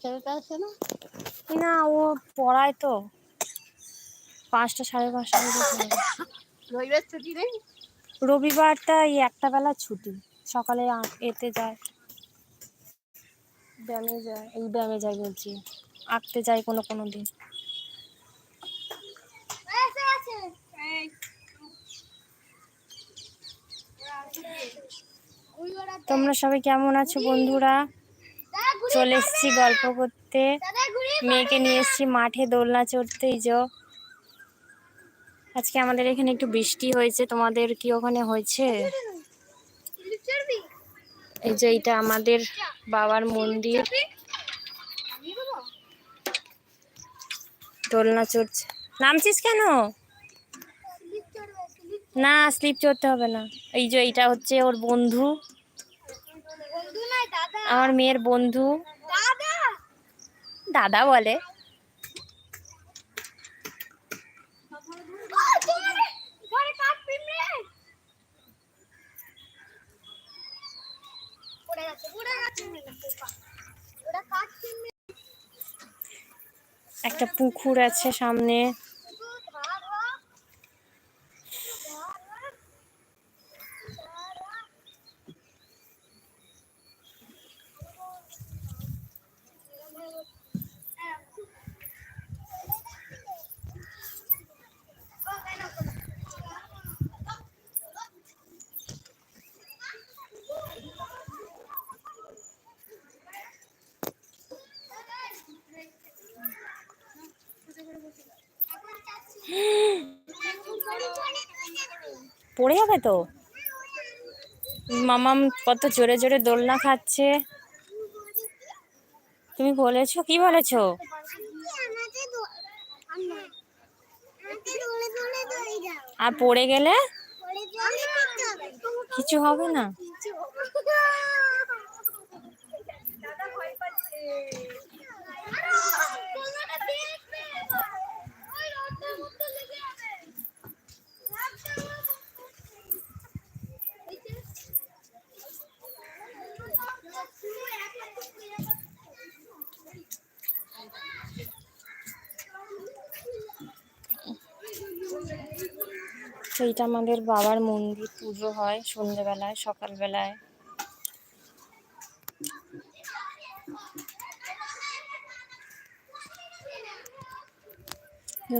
ছেলেটা আছে না না ও পড়ায় তো। পাঁচটা সাড়ে পাঁচটা রবিবার ছুটি নেই? রবিবারটা এই একটা বেলা ছুটি। সকালে এতে যায়। ব্যায়ামে যায় এই ব্যায়ামে যায় বলছি। আঁকতে যায় কোনো কোনো দিন। তোমরা সবাই কেমন আছো বন্ধুরা? চলে এসেছি গল্প করতে। মেয়েকে নিয়ে এসেছি মাঠে দোলনা চড়তে, এই যে। আজকে আমাদের এখানে একটু বৃষ্টি হয়েছে। তোমাদের কি ওখানে হয়েছে? এই যে এটা আমাদের বাবার মন্দির। দোলনা চড়ছে। নামছিস কেন? না স্লিপ চড়তে হবে না। এই যে এইটা হচ্ছে ওর বন্ধু। আমার মেয়ের বন্ধু। দাদা। বলে। একটা পুকুর আছে সামনে। পড়ে যাবে তো? মামাম কত জোরে জোরে দোলনা খাচ্ছে। তুমি বলেছ, কি বলেছ? আর পড়ে গেলে? কিছু হবে না দাদা ভয় পাচ্ছে ওই রথের মধ্যে লেগে যাবে সেইটা আমাদের বাবার মন্দির পুজো হয় সন্ধ্যেবেলায় সকালবেলায়।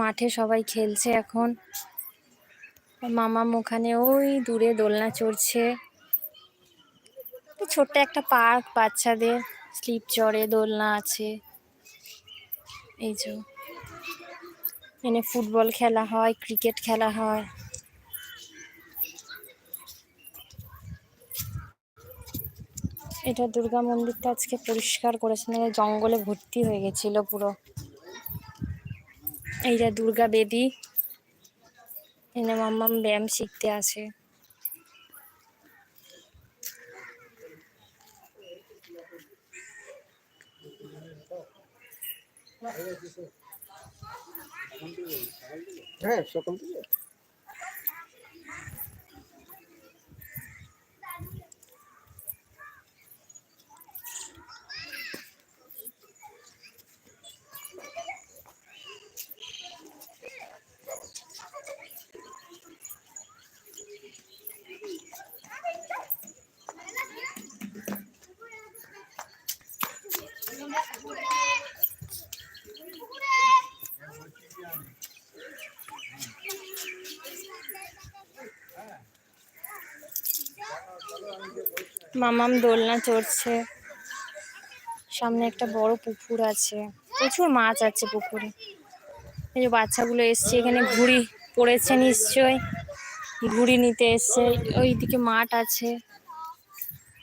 মাঠে সবাই খেলছে এখন। মামাম ওখানে ওই দূরে দোলনা চড়ছে। ছোট্ট একটা পার্ক, বাচ্চাদের স্লিপ চড়ে, দোলনা আছে। এই যে। এখানে ফুটবল খেলা হয়, ক্রিকেট খেলা হয়। এটা দুর্গা মন্দিরটা আজকে পরিষ্কার করেছে না জঙ্গলে ভর্তি হয়ে গেছিল পুরো। এই যে দুর্গা বেদি, এনে মাম্মাম ব্যায়াম শিখতে আছে হ্যাঁ সকাল থেকে। মামাম দোলনা চড়ছে। সামনে একটা বড় পুকুর আছে। প্রচুর মাছ আছে পুকুরে। এই যে বাচ্চাগুলো এসছে, এখানে ঘুড়ি পড়েছে নিশ্চয় ঘুড়ি নিতে এসছে। ওইদিকে মাঠ আছে।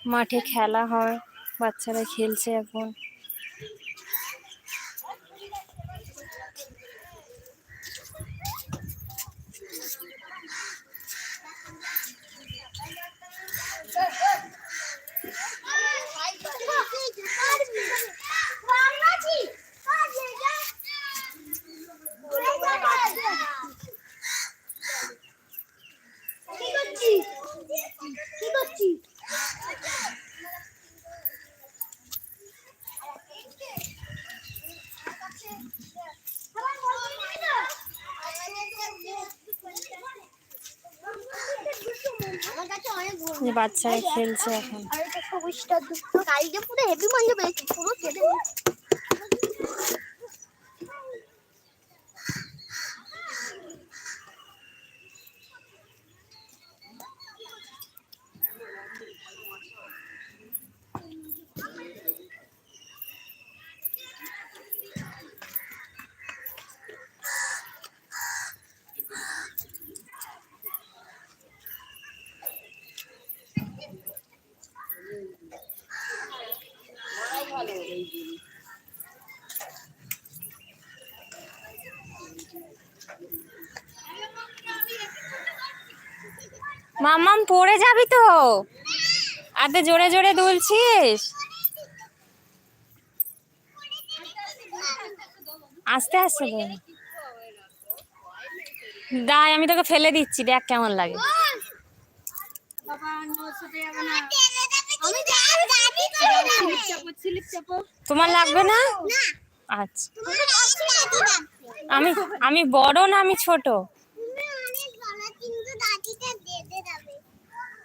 মাঠে খেলা হয়। বাচ্চারা খেলছে এখন। বাচ্চারা খেলছে এখন। পুরো পুরো পড়ে যাবি তো। আতে জোরে জোরে দুলছিস। আস্তে আস্তে দাই আমি তোকে ফেলে দিচ্ছি, দেখ কেমন লাগে। গাড়ি তোমার লাগবে না? আচ্ছা। আমি আমি বড় না আমি ছোট তুমি অনেক ভালো কিন্তু দাদিটা দেবে যাবে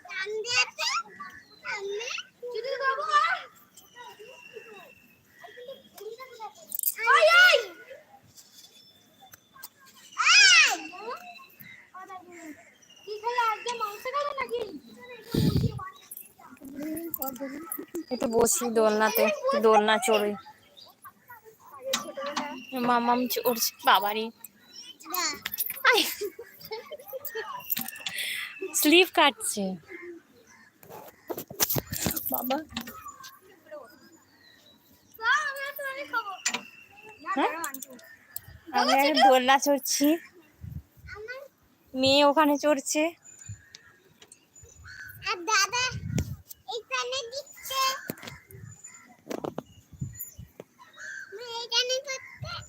কান দিয়েছে সামনে যদি দেবো ওই ওই কি খালি আজকে মাংস খাবে নাকি একটু বসি দোলনাতে দোলনা চড়ে। মামাম চড়ছে বাবারি স্লিপ কাটছে। বাবা। হ্যাঁ? আমি দোলনা চড়ছি। মেয়ে ওখানে চড়ছে আর দাদা এখানে দিচ্ছে মা এখানে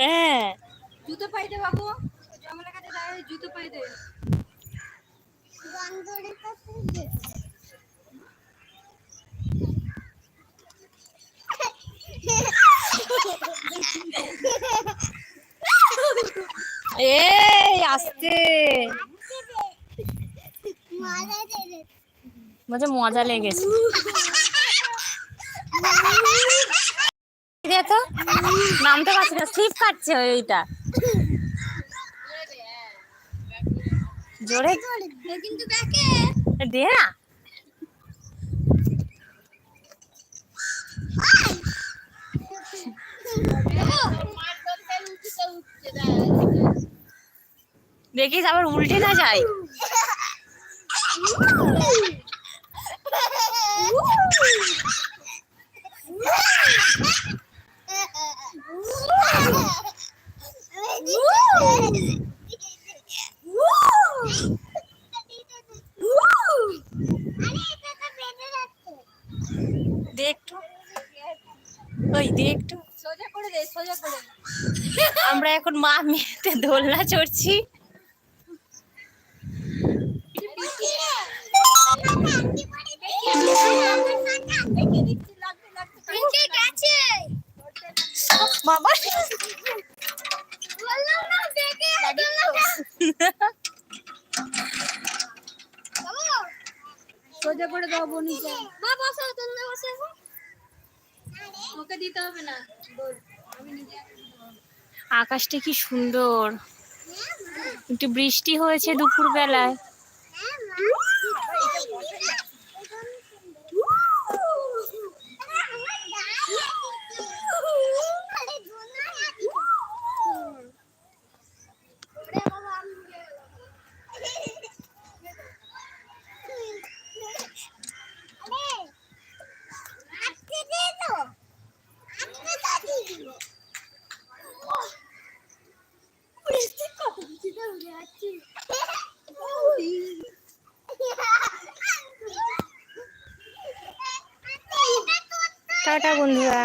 হ্যাঁ। জুতো পাই দে বাবু। জঙ্গলের কাছে দাঁড়িয়ে জুতো পাই দে। এই আস্তে মজা লেগেছে দে তো নামতে পারছি না স্লিপ কাটছে ওইটা। জোরে। কিন্তু দেখিস আবার উল্টে না যায় দে একটু ওই দে একটু সোজা করে দে সোজা করে আমরা এখন মা মেয়েতে দোলনা চড়ছি। বাবা। সোজা করে দাও বনিকে। ওকে দিতে হবে না। আমি নিজে আকাশটা কি সুন্দর। একটু বৃষ্টি হয়েছে দুপুর বেলায় টাটা বন্ধুরা